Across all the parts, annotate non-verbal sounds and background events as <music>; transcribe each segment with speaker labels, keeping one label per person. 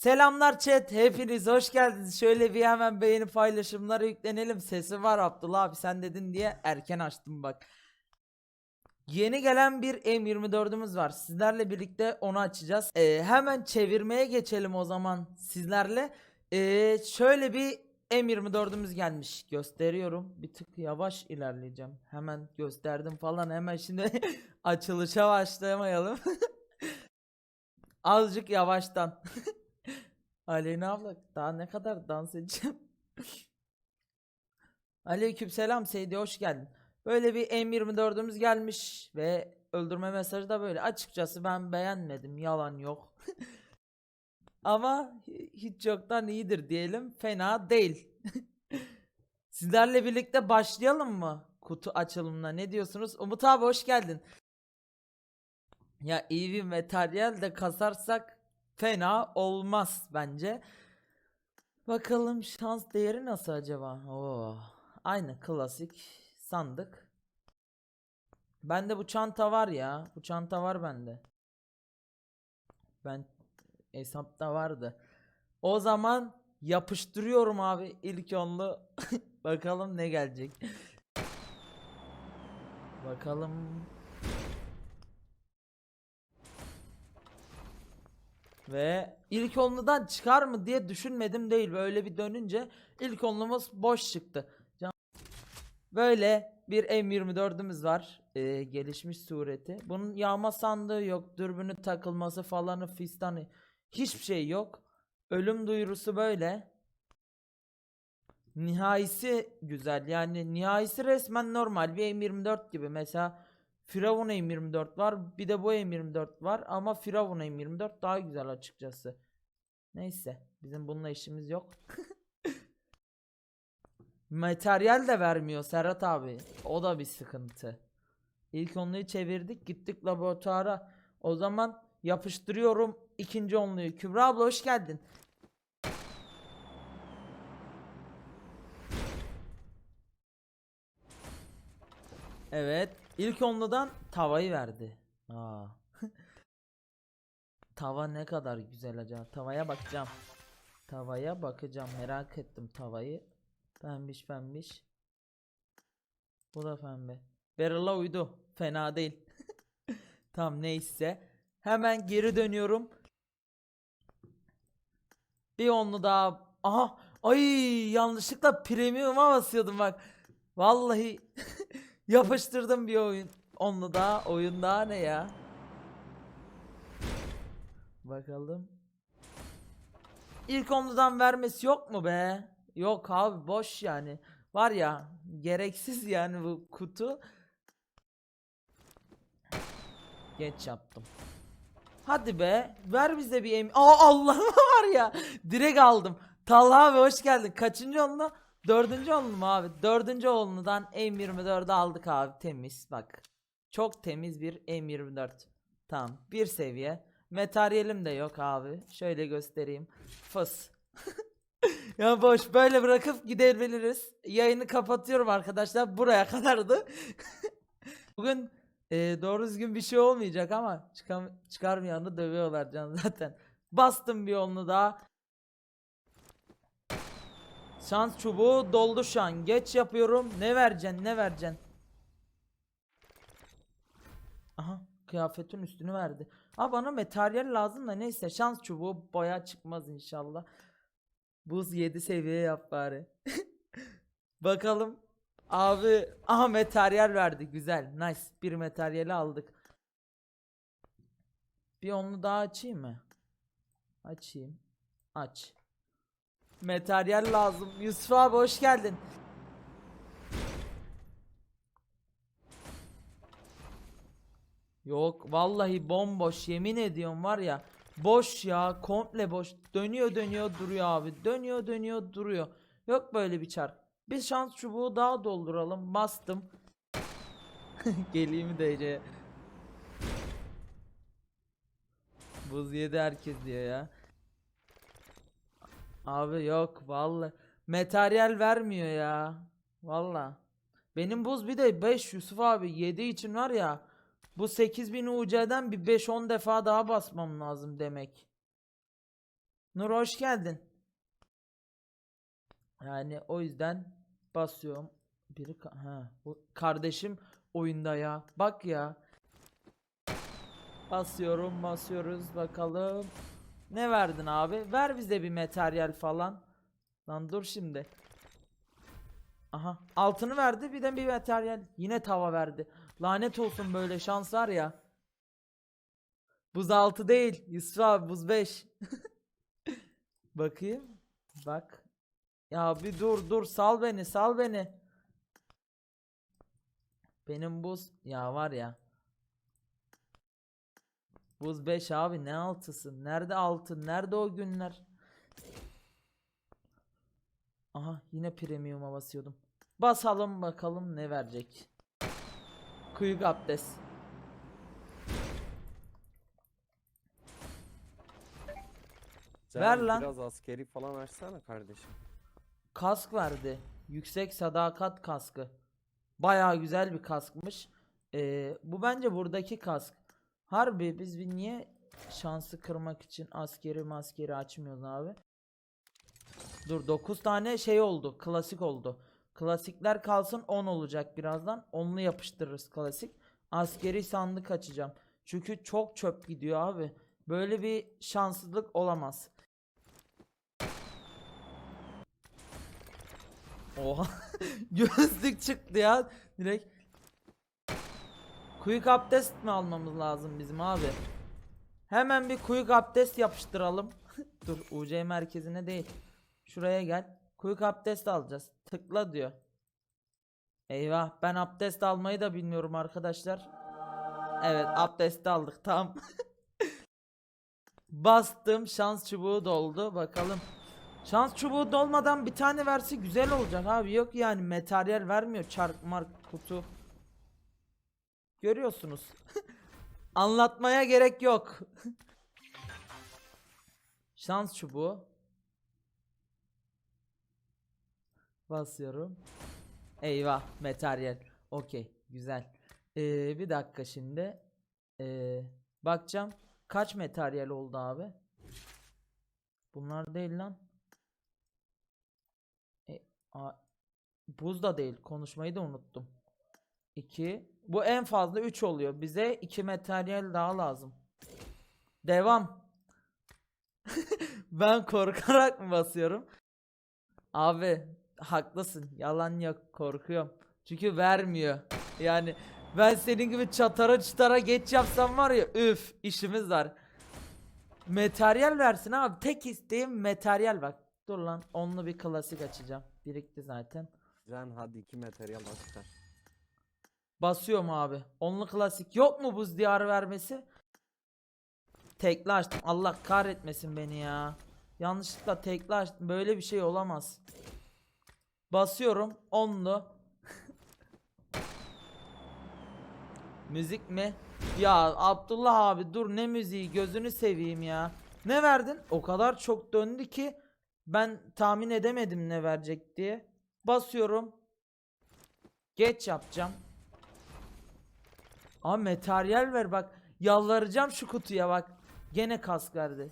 Speaker 1: Selamlar chat. Hepiniz hoş geldiniz. Şöyle bir hemen beğeni paylaşımlara yüklenelim. Sesi var Abdullah abi sen dedin diye erken açtım bak. Yeni gelen bir M24'ümüz var. Sizlerle birlikte onu açacağız. Ee, hemen çevirmeye geçelim o zaman sizlerle. Ee, şöyle bir M24'ümüz gelmiş. Gösteriyorum. Bir tık yavaş ilerleyeceğim. Hemen gösterdim falan. Hemen şimdi <laughs> açılışa başlayamayalım. <laughs> Azıcık yavaştan. <laughs> Aleyna abla daha ne kadar dans edeceğim? <laughs> Aleykümselam Seydi hoş geldin. Böyle bir M24'ümüz gelmiş ve öldürme mesajı da böyle. Açıkçası ben beğenmedim. Yalan yok. <laughs> Ama hi- hiç yoktan iyidir diyelim. Fena değil. <laughs> Sizlerle birlikte başlayalım mı? Kutu açılımına ne diyorsunuz? Umut abi hoş geldin. Ya iyi bir materyal de kasarsak fena olmaz bence. Bakalım şans değeri nasıl acaba? Oo, aynı klasik sandık. Bende bu çanta var ya. Bu çanta var bende. Ben hesapta vardı. O zaman yapıştırıyorum abi ilk onlu. <laughs> Bakalım ne gelecek. Bakalım. Ve ilk onludan çıkar mı diye düşünmedim değil. Böyle bir dönünce ilk onlumuz boş çıktı. Böyle bir M24'ümüz var. Ee, gelişmiş sureti. Bunun yağma sandığı yok. Dürbünü takılması falanı fistanı. Hiçbir şey yok. Ölüm duyurusu böyle. Nihaisi güzel. Yani nihaisi resmen normal bir M24 gibi. Mesela Firavun M24 var. Bir de bu M24 var. Ama Firavun M24 daha güzel açıkçası. Neyse. Bizim bununla işimiz yok. <laughs> Materyal de vermiyor Serhat abi. O da bir sıkıntı. İlk onluyu çevirdik. Gittik laboratuvara. O zaman yapıştırıyorum ikinci onluyu. Kübra abla hoş geldin. Evet. İlk onludan tavayı verdi. Aa. <laughs> Tava ne kadar güzel acaba. Tavaya bakacağım. Tavaya bakacağım. Merak ettim tavayı. Pembiş pembiş. Bu da pembe. Barrel'a uydu. Fena değil. <laughs> Tam neyse. Hemen geri dönüyorum. Bir onlu daha. Aha. Ay yanlışlıkla premium'a basıyordum bak. Vallahi <laughs> yapıştırdım bir oyun. Onlu daha. Oyun daha ne ya? Bakalım. İlk onludan vermesi yok mu be? Yok abi boş yani. Var ya gereksiz yani bu kutu. Geç yaptım. Hadi be ver bize bir em... Aa Allah'ım <laughs> var ya. Direkt aldım. Talha abi hoş geldin. Kaçıncı onlu? Dördüncü onlu mu abi? Dördüncü onludan M24'ü aldık abi temiz bak. Çok temiz bir M24. Tamam bir seviye. Materyalim de yok abi. Şöyle göstereyim. Fıs. <laughs> ya boş böyle bırakıp gidebiliriz. Yayını kapatıyorum arkadaşlar. Buraya kadardı. <laughs> Bugün e, doğru düzgün bir şey olmayacak ama çıkam çıkarmayanı dövüyorlar can zaten. Bastım bir onlu daha. Şans çubuğu doldu şu an. Geç yapıyorum. Ne vereceksin? Ne vereceksin? Aha kıyafetin üstünü verdi. Ha bana materyal lazım da neyse şans çubuğu boya çıkmaz inşallah. Buz 7 seviye yap bari. <laughs> Bakalım. Abi aha materyal verdi güzel nice bir materyali aldık. Bir onlu daha açayım mı? Açayım. Aç. Materyal lazım. Yusuf abi hoş geldin. Yok vallahi bomboş. Yemin ediyorum var ya boş ya. Komple boş. Dönüyor dönüyor duruyor abi. Dönüyor dönüyor duruyor. Yok böyle bir çark bir şans çubuğu daha dolduralım. Bastım. <laughs> Geleyim de buz yedi herkes diyor ya abi yok vallahi materyal vermiyor ya vallahi benim buz bir de 5 Yusuf abi 7 için var ya bu 8000 UC'den bir 5-10 defa daha basmam lazım demek. Nur hoş geldin. Yani o yüzden basıyorum. Biri ka- ha bu kardeşim oyunda ya. Bak ya. Basıyorum, basıyoruz bakalım. Ne verdin abi? Ver bize bir materyal falan. Lan dur şimdi. Aha, altını verdi bir de bir materyal. Yine tava verdi. Lanet olsun böyle şans var ya. Buz 6 değil. Yusuf abi buz 5. <laughs> Bakayım. Bak. Ya bir dur dur sal beni sal beni. Benim buz ya var ya. Buz 5 abi ne altısı? Nerede altın? Nerede o günler? Aha yine premium'a basıyordum. Basalım bakalım ne verecek. Kuyuk abdest.
Speaker 2: Sen
Speaker 1: Ver lan.
Speaker 2: Biraz askeri falan açsana kardeşim.
Speaker 1: Kask verdi. Yüksek sadakat kaskı. Bayağı güzel bir kaskmış. Ee, bu bence buradaki kask. Harbi biz bir niye şansı kırmak için askeri maskeri açmıyoruz abi? Dur 9 tane şey oldu. Klasik oldu. Klasikler kalsın 10 olacak birazdan. Onlu yapıştırırız klasik. Askeri sandık açacağım. Çünkü çok çöp gidiyor abi. Böyle bir şanssızlık olamaz. Oha. <laughs> Gözlük çıktı ya. Direkt. Quick abdest mi almamız lazım bizim abi? Hemen bir quick abdest yapıştıralım. <laughs> Dur UC merkezine değil. Şuraya gel. Quick abdest alacağız. Tıkla diyor. Eyvah ben abdest almayı da bilmiyorum arkadaşlar. Evet abdest aldık tamam. <laughs> Bastım şans çubuğu doldu bakalım. Şans çubuğu dolmadan bir tane verse güzel olacak abi. Yok yani materyal vermiyor çark mark kutu. Görüyorsunuz. <laughs> Anlatmaya gerek yok. <laughs> Şans çubuğu. Basıyorum. Eyvah materyal. Okey güzel. Ee, bir dakika şimdi. Ee, bakacağım. Kaç materyal oldu abi? Bunlar değil lan. E, a, buz da değil. Konuşmayı da unuttum. 2. Bu en fazla 3 oluyor. Bize 2 materyal daha lazım. Devam. <laughs> ben korkarak mı basıyorum? Abi haklısın. Yalan yok. Korkuyorum. Çünkü vermiyor. Yani ben senin gibi çatara çıtara geç yapsam var ya üf işimiz var. Materyal versin abi. Tek isteğim materyal bak. Dur lan onlu bir klasik açacağım. Birikti zaten.
Speaker 2: Can hadi iki materyal çıkar.
Speaker 1: Basıyorum abi. Onlu klasik. Yok mu buz diyarı vermesi? Tekli açtım. Allah kahretmesin beni ya. Yanlışlıkla tekli açtım. Böyle bir şey olamaz. Basıyorum. Onlu. <laughs> Müzik mi? Ya Abdullah abi dur ne müziği gözünü seveyim ya. Ne verdin? O kadar çok döndü ki ben tahmin edemedim ne verecek diye. Basıyorum. Geç yapacağım. Abi materyal ver bak. Yalvaracağım şu kutuya bak. Gene kask verdi.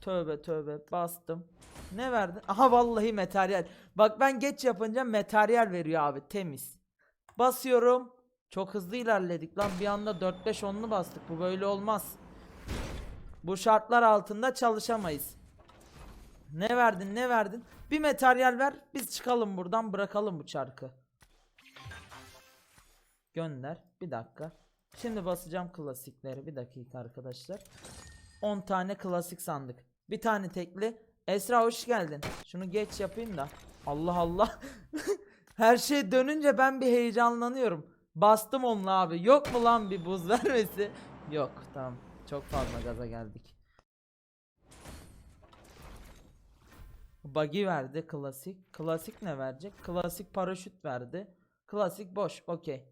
Speaker 1: Tövbe tövbe bastım. Ne verdin? Aha vallahi materyal. Bak ben geç yapınca materyal veriyor abi temiz. Basıyorum. Çok hızlı ilerledik lan bir anda 4-5 onlu bastık bu böyle olmaz. Bu şartlar altında çalışamayız. Ne verdin ne verdin? Bir materyal ver biz çıkalım buradan bırakalım bu çarkı. Gönder. Bir dakika. Şimdi basacağım klasikleri. Bir dakika arkadaşlar. 10 tane klasik sandık. Bir tane tekli. Esra hoş geldin. Şunu geç yapayım da. Allah Allah. <laughs> Her şey dönünce ben bir heyecanlanıyorum. Bastım onunla abi. Yok mu lan bir buz <laughs> vermesi? Yok. Tamam. Çok fazla gaza geldik. Buggy verdi klasik. Klasik ne verecek? Klasik paraşüt verdi. Klasik boş. Okey.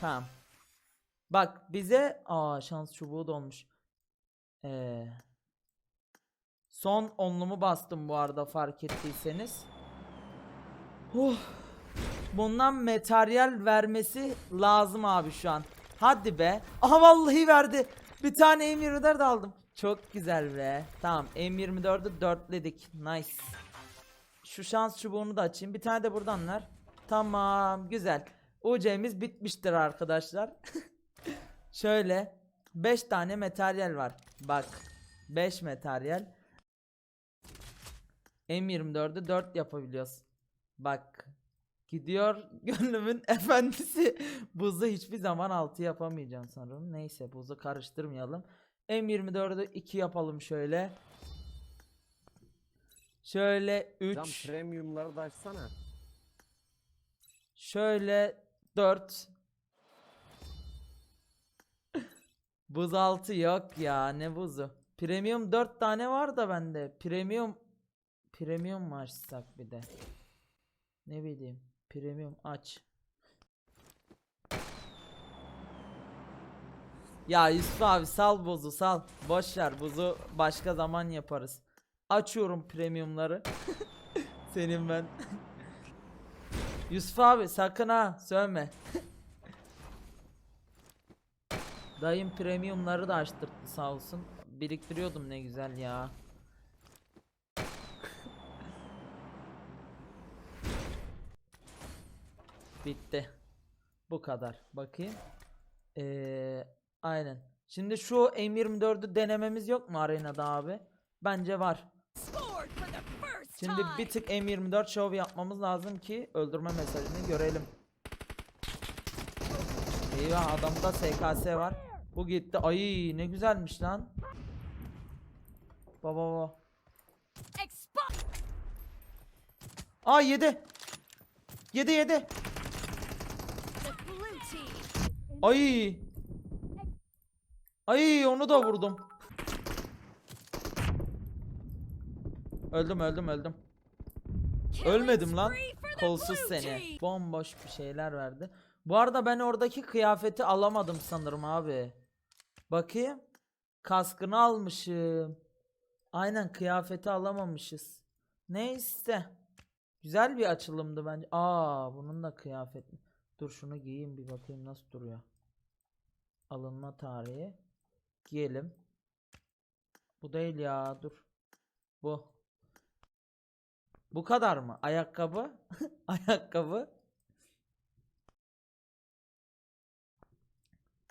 Speaker 1: Tamam. Bak bize aa şans çubuğu dolmuş. Ee, son onlumu bastım bu arada fark ettiyseniz. Huh. Bundan materyal vermesi lazım abi şu an. Hadi be. Aha vallahi verdi. Bir tane M24 de aldım. Çok güzel be. Tamam M24'ü dörtledik. Nice. Şu şans çubuğunu da açayım. Bir tane de buradan ver. Tamam güzel. UC'miz bitmiştir arkadaşlar. <laughs> Şöyle 5 tane materyal var. Bak 5 materyal. M24'ü 4 yapabiliyoruz. Bak gidiyor <laughs> gönlümün efendisi. Buzu hiçbir zaman 6 yapamayacağım sanırım. Neyse buzu karıştırmayalım. M24'ü 2 yapalım şöyle. Şöyle
Speaker 2: Can
Speaker 1: 3
Speaker 2: premiumları da açsana.
Speaker 1: Şöyle 4 Buz 6 yok ya ne buzu? Premium 4 tane var da bende. Premium Premium mu açsak bir de? Ne bileyim Premium aç. Ya Yusuf abi sal buzu sal. Boş ver buzu başka zaman yaparız. Açıyorum premiumları. <laughs> Senin ben. <laughs> Yusuf abi sakın ha sövme. Dayım premiumları da açtırdı sağ olsun. Biriktiriyordum ne güzel ya. Bitti. Bu kadar. Bakayım. Ee, aynen. Şimdi şu M24'ü denememiz yok mu arenada abi? Bence var. Şimdi bir tık M24 şov yapmamız lazım ki öldürme mesajını görelim. Eyvah adamda SKS var. Bu gitti. Ay ne güzelmiş lan. Baba baba. Aa yedi. Yedi yedi. Ay. Ay onu da vurdum. Öldüm öldüm öldüm. Ölmedim lan. Kolsuz seni. Bomboş bir şeyler verdi. Bu arada ben oradaki kıyafeti alamadım sanırım abi. Bakayım. Kaskını almışım. Aynen kıyafeti alamamışız. Neyse. Güzel bir açılımdı bence. Aa bunun da kıyafeti. Dur şunu giyeyim bir bakayım nasıl duruyor. Alınma tarihi. Giyelim. Bu değil ya dur. Bu. Bu kadar mı? Ayakkabı. <laughs> Ayakkabı.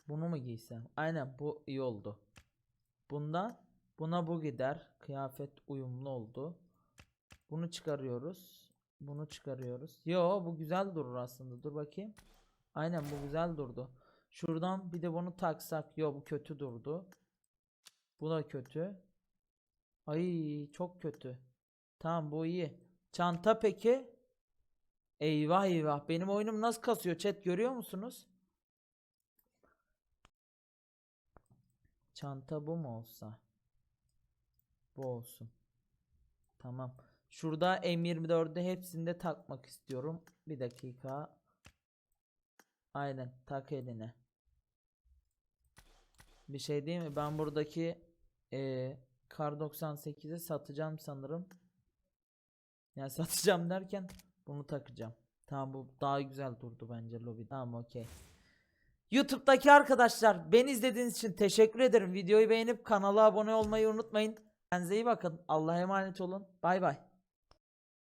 Speaker 1: Bunu mu giysem? Aynen bu iyi oldu. Bundan buna bu gider. Kıyafet uyumlu oldu. Bunu çıkarıyoruz. Bunu çıkarıyoruz. Yo bu güzel durur aslında. Dur bakayım. Aynen bu güzel durdu. Şuradan bir de bunu taksak. Yo bu kötü durdu. Bu da kötü. Ay çok kötü. Tamam bu iyi. Çanta peki? Eyvah eyvah. Benim oyunum nasıl kasıyor chat görüyor musunuz? Çanta bu mu olsa? Bu olsun. Tamam. Şurada M24'de hepsinde takmak istiyorum. Bir dakika. Aynen tak eline. Bir şey değil mi? Ben buradaki eee Kar 98'i satacağım sanırım. Yani satacağım derken bunu takacağım. Tamam bu daha güzel durdu bence lobi. Tamam okey. YouTube'daki arkadaşlar beni izlediğiniz için teşekkür ederim. Videoyu beğenip kanala abone olmayı unutmayın. Kendinize iyi bakın. Allah'a emanet olun. Bay bay.